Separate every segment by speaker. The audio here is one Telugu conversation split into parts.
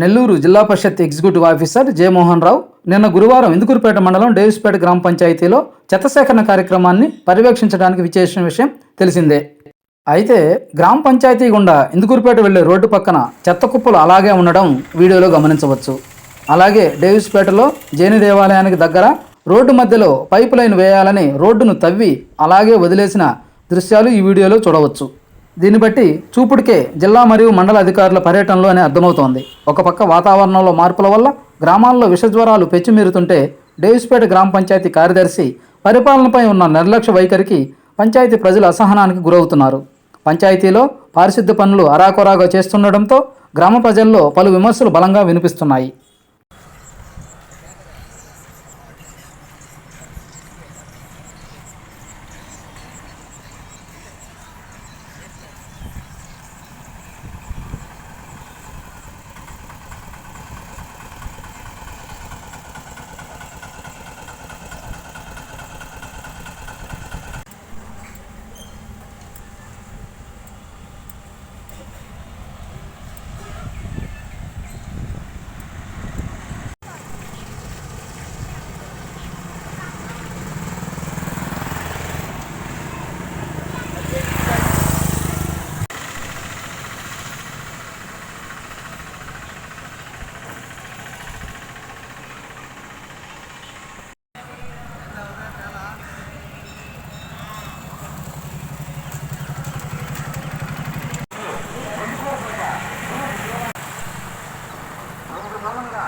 Speaker 1: నెల్లూరు జిల్లా పరిషత్ ఎగ్జిక్యూటివ్ ఆఫీసర్ జయమోహన్ రావు నిన్న గురువారం ఇందుకూరుపేట మండలం డేవిస్పేట గ్రామ పంచాయతీలో చెత్త సేకరణ కార్యక్రమాన్ని పర్యవేక్షించడానికి విచేసిన విషయం తెలిసిందే. అయితే గ్రామ పంచాయతీ గుండా ఇందుకూరుపేట వెళ్ళే రోడ్డు పక్కన చెత్త కుప్పలు అలాగే ఉండడం వీడియోలో గమనించవచ్చు. అలాగే డేవిస్పేటలో జైన దేవాలయానికి దగ్గర రోడ్డు మధ్యలో పైపు లైన్ వేయాలని రోడ్డును తవ్వి అలాగే వదిలేసిన దృశ్యాలు ఈ వీడియోలో చూడవచ్చు. దీన్ని బట్టి చూపుడికే జిల్లా మరియు మండల అధికారుల పర్యటనలో అని అర్థమవుతోంది. ఒక పక్క వాతావరణంలో మార్పుల వల్ల గ్రామాల్లో విషజ్వరాలు పెచ్చుమీరుతుంటే డేవిస్పేట గ్రామ పంచాయతీ కార్యదర్శి పరిపాలనపై ఉన్న నిర్లక్ష్య వైఖరికి పంచాయతీ ప్రజలు అసహనానికి గురవుతున్నారు. పంచాయతీలో పారిశుద్ధ్య పనులు అరాకొరాగా చేస్తుండటంతో గ్రామ ప్రజల్లో పలు విమర్శలు బలంగా వినిపిస్తున్నాయి.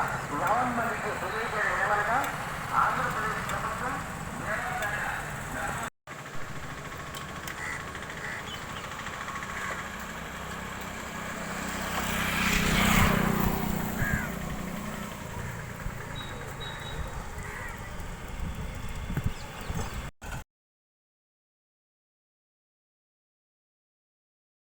Speaker 1: هم